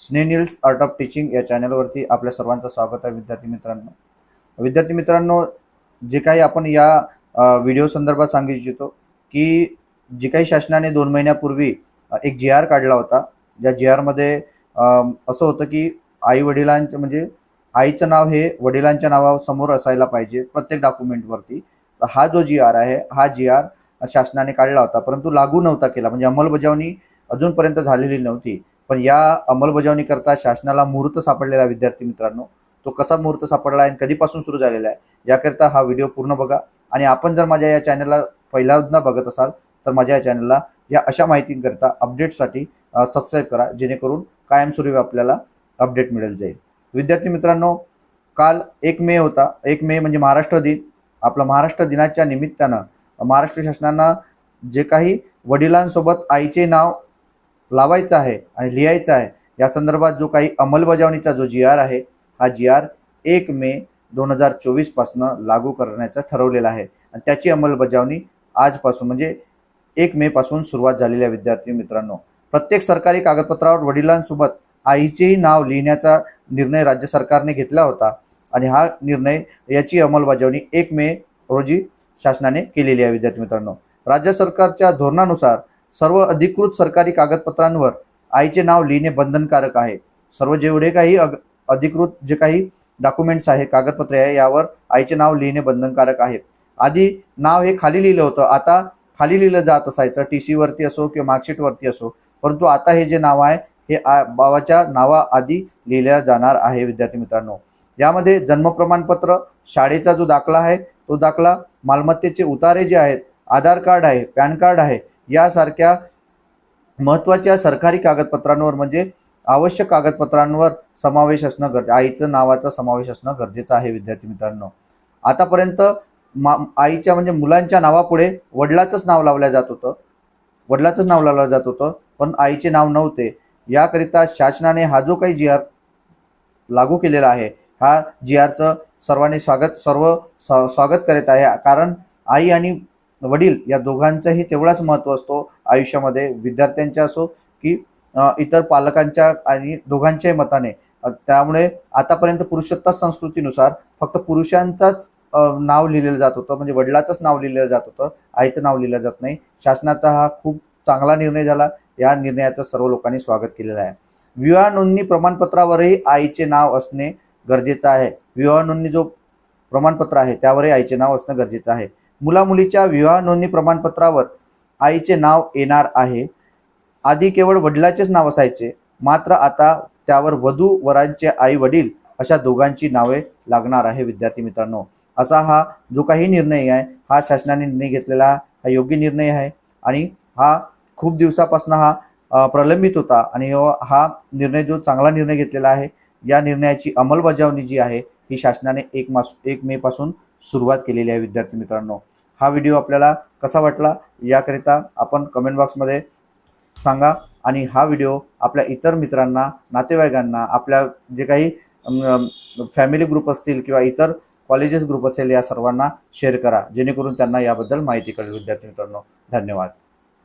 स्नेनिल्स art of teaching या चॅनलवरती आपल्या सर्वांचं स्वागत आहे विद्यार्थी मित्रांनो. विद्यार्थी मित्रांनो जे काही आपण या व्हिडिओ संदर्भात सांगू इच्छितो की जी काही शासनाने दोन महिन्यापूर्वी एक जी आर काढला होता. ज्या जी आरमध्ये असं होतं की आई वडिलांचं म्हणजे आईचं नाव हे वडिलांच्या नावासमोर असायला पाहिजे प्रत्येक डॉक्युमेंटवरती. तर हा जो जी आर आहे हा जी आर शासनाने काढला होता. परंतु लागू नव्हता केला. म्हणजे अंमलबजावणी अजूनपर्यंत झालेली नव्हती. पण या अंमलबजावणी करता शासनाला मुहूर्त सापडलेला आहे विद्यार्थी मित्रांनो तो कसा मुहूर्त सापडला आहे आणि कधीपासून सुरू झालेला आहे याकरिता हा व्हिडिओ पूर्ण बघा. आणि आपण जर माझ्या या चॅनलला पहिल्यांदा बघत असाल तर माझ्या या चॅनलला या अशा माहितींकरता अपडेटसाठी सबस्क्राईब करा जेणेकरून कायमस्वरूपी आपल्याला अपडेट मिळेल जाईल विद्यार्थी मित्रांनो काल एक मे होता. एक मे म्हणजे महाराष्ट्र दिन. आपला महाराष्ट्र दिनाच्या निमित्तानं महाराष्ट्र शासनानं जे काही वडिलांसोबत आईचे नाव लावायचा आहे आणि लिहायचं आहे. या संदर्भात जो काही अंमलबजावणीचा जो जी आर आहे हा जी आर एक मे दोन हजार चोवीसपासनं लागू करण्याचा ठरवलेला आहे. आणि त्याची अंमलबजावणी आजपासून म्हणजे एक मेपासून सुरुवात झालेली आहे विद्यार्थी मित्रांनो. प्रत्येक सरकारी कागदपत्रावर वडिलांसोबत आईचेही नाव लिहिण्याचा निर्णय राज्य सरकारने घेतला होता. आणि हा निर्णय याची अंमलबजावणी एक मे रोजी शासनाने केलेली आहे विद्यार्थी मित्रांनो. राज्य सरकारच्या धोरणानुसार सर्व अधिकृत सरकारी कागदपत्रांवर आईचे नाव लिहिणे बंधनकारक आहे. सर्व जेवढे काही अग- अधिकृत जे काही डॉक्युमेंट्स आहे कागदपत्रे आहे यावर आईचे नाव लिहिणे बंधनकारक आहे. आधी नाव हे खाली लिहिलं होतं आता खाली लिहिलं जात असायचं टी सीवरती असो किंवा मार्कशीटवरती असो. परंतु आता हे जे नाव आहे हे आ- बाबाच्या नावाआधी लिहिल्या जाणार आहे विद्यार्थी मित्रांनो. यामध्ये जन्म प्रमाणपत्र शाळेचा जो दाखला आहे तो दाखला मालमत्तेचे उतारे जे आहेत आधार कार्ड आहे पॅन कार्ड आहे यासारख्या महत्त्वाच्या सरकारी कागदपत्रांवर म्हणजे आवश्यक कागदपत्रांवर समावेश असणं गरजे आईचं नावाचा समावेश असणं गरजेचं आहे विद्यार्थी मित्रांनो. आतापर्यंत मा आईच्या म्हणजे मुलांच्या नावापुढे वडिलाचंच नाव लावलं जात होतं. वडिलाचंच नाव लावलं जात होतं पण आईचे नाव नव्हते. याकरिता शासनाने हा जो काही जी आर लागू केलेला आहे हा जी आरचं सर्वांनी स्वागत सर्व स्वागत करत आहे. कारण आई आणि वडील या दोघांचाही तेवढाच महत्त्व असतो आयुष्यामध्ये विद्यार्थ्यांच्या असो की इतर पालकांच्या आणि दोघांच्याही मताने. त्यामुळे आतापर्यंत पुरुषसत्ता संस्कृतीनुसार फक्त पुरुषांचाच नाव लिहिलेलं जात होतं. म्हणजे वडिलाचंच नाव लिहिलं जात होतं. आईचं नाव लिहिलं जात नाही. शासनाचा हा खूप चांगला निर्णय झाला. या निर्णयाचं सर्व लोकांनी स्वागत केलेलं आहे. विवाह नोंदणी प्रमाणपत्रावरही आईचे नाव असणे गरजेचं आहे. विवाह नोंदणी जो प्रमाणपत्र आहे त्यावरही आईचे नाव असणं गरजेचं आहे. मुलामुलीच्या विवाह नोंदणी प्रमाणपत्रावर आईचे नाव येणार आहे. आधी केवळ वडिलाचेच नाव असायचे. मात्र आता त्यावर वधू वरांचे आई वडील अशा दोघांची नावे लागणार आहे विद्यार्थी मित्रांनो. असा हा जो काही निर्णय आहे हा शासनाने निर्णय घेतलेला हा योग्य निर्णय आहे आणि हा खूप दिवसापासून हा प्रलंबित होता आणि हो, हा निर्णय जो चांगला निर्णय घेतलेला आहे या निर्णयाची अंमलबजावणी जी आहे ही शासनाने एक मास एक मे पासून सुरुवात केलेली आहे विद्यार्थी मित्रांनो. हा व्हिडिओ आपल्याला कसा वाटला याकरिता आपण कमेंट बॉक्समध्ये सांगा. आणि हा व्हिडिओ आपल्या इतर मित्रांना नातेवाईकांना आपल्या जे काही फॅमिली ग्रुप असतील किंवा इतर कॉलेजेस ग्रुप असेल या सर्वांना शेअर करा. जेणेकरून त्यांना याबद्दल माहिती कळेल. विद्यार्थी मित्रांनो धन्यवाद.